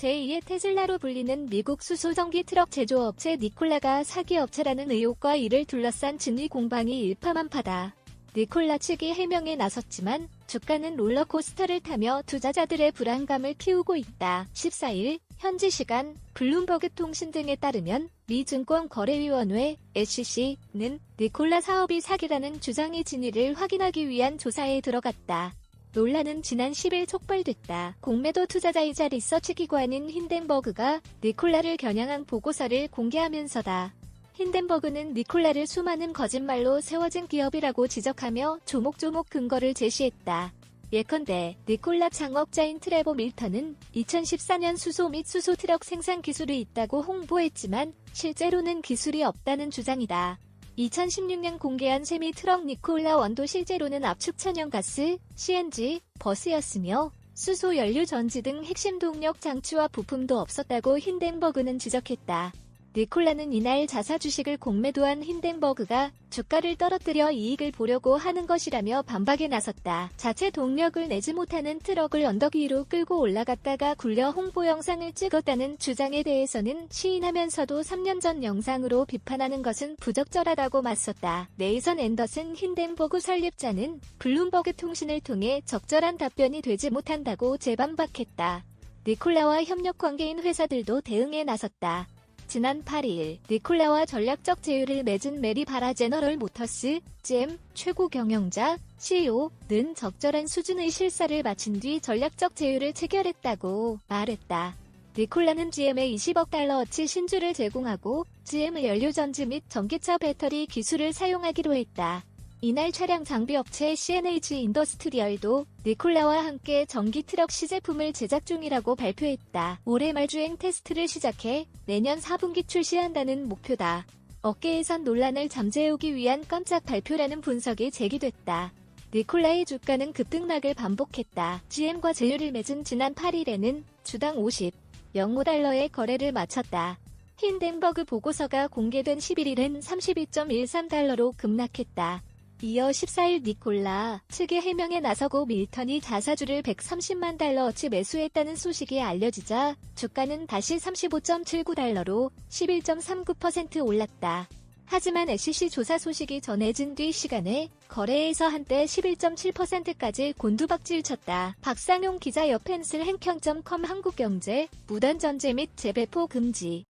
제2의 테슬라로 불리는 미국 수소전기 트럭 제조업체 니콜라가 사기업체라는 의혹과 이를 둘러싼 진위 공방이 일파만파다. 니콜라 측이 해명에 나섰지만 주가는 롤러코스터를 타며 투자자들의 불안감을 키우고 있다. 14일 현지 시간 블룸버그 통신 등에 따르면 미 증권거래위원회 SEC는 니콜라 사업이 사기라는 주장의 진위를 확인하기 위한 조사에 들어갔다. 논란은 지난 10일 촉발됐다. 공매도 투자자이자 리서치 기관인 힌덴버그가 니콜라를 겨냥한 보고서를 공개하면서다. 힌덴버그는 니콜라를 수많은 거짓말로 세워진 기업이라고 지적하며 조목조목 근거를 제시했다. 예컨대 니콜라 창업자인 트레버 밀턴은 2014년 수소 및 수소 트럭 생산 기술이 있다고 홍보했지만 실제로는 기술이 없다는 주장이다. 2016년 공개한 세미 트럭 니콜라 원도 실제로는 압축 천연가스, CNG, 버스였으며 수소 연료 전지 등 핵심 동력 장치와 부품도 없었다고 힌덴버그는 지적했다. 니콜라는 이날 자사 주식을 공매도한 힌덴버그가 주가를 떨어뜨려 이익을 보려고 하는 것이라며 반박에 나섰다. 자체 동력을 내지 못하는 트럭을 언덕 위로 끌고 올라갔다가 굴려 홍보 영상을 찍었다는 주장에 대해서는 시인하면서도 3년 전 영상으로 비판하는 것은 부적절하다고 맞섰다. 네이선 앤더슨 힌덴버그 설립자는 블룸버그 통신을 통해 적절한 답변이 되지 못한다고 재반박했다. 니콜라와 협력 관계인 회사들도 대응에 나섰다. 지난 8일 니콜라와 전략적 제휴를 맺은 메리 바라 제너럴 모터스 GM 최고 경영자 CEO는 적절한 수준의 실사를 마친 뒤 전략적 제휴를 체결했다고 말했다. 니콜라는 GM에 20억 달러어치 신주를 제공하고 GM의 연료전지 및 전기차 배터리 기술을 사용하기로 했다. 이날 차량 장비 업체 CNH 인더스트리얼도 니콜라와 함께 전기 트럭 시제품을 제작 중이라고 발표했다. 올해 말 주행 테스트를 시작해 내년 4분기 출시한다는 목표다. 업계에선 논란을 잠재우기 위한 깜짝 발표라는 분석이 제기됐다. 니콜라의 주가는 급등락을 반복했다. GM과 제휴를 맺은 지난 8일에는 주당 50, 0.5달러의 거래를 마쳤다. 힌덴버그 보고서가 공개된 11일은 32.13달러로 급락했다. 이어 14일 니콜라 측의 해명에 나서고 밀턴이 자사주를 130만 달러어치 매수했다는 소식이 알려지자 주가는 다시 35.79달러로 11.39% 올랐다. 하지만 SEC 조사 소식이 전해진 뒤 시간에 거래에서 한때 11.7%까지 곤두박질 쳤다. 박상용 기자 옆펜슬 행평.com 한국경제 무단전제 및 재배포 금지